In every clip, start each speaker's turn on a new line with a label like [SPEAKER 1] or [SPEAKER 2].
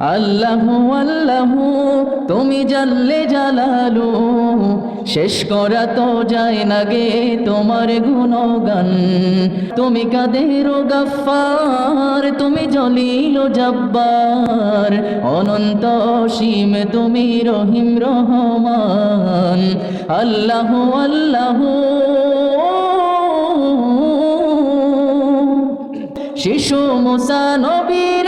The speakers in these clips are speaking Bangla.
[SPEAKER 1] আল্লাহ আল্লাহ, তুমি জানলে জালালু। শেষ করা তো যায় না গে তোমার গুণগান। তুমি কাদের গফার তুমি জলিল জব্বার। অনন্ত সীম তুমি রহিম রহমান। আল্লাহ আল্লাহ। শিশু মুসা নবীরে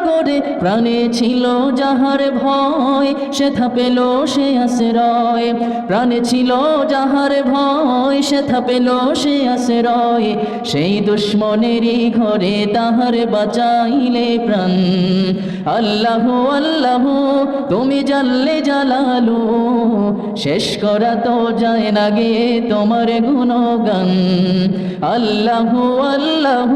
[SPEAKER 1] সাগরে প্রাণে ছিল যাহার ভয়, সে থাপেল সে আশ্রয়। প্রাণে ছিল যাহার ভয়, সে থাপেল সে আশ্রয়। সেই দুশ্মনেরই ঘরে তাহার বাঁচাইলে প্রাণ। আল্লাহ আল্লাহ, তুমি জানলে জালালু, শেষ করা তো যায় না গে তোমার গুণগান। আল্লাহ আল্লাহ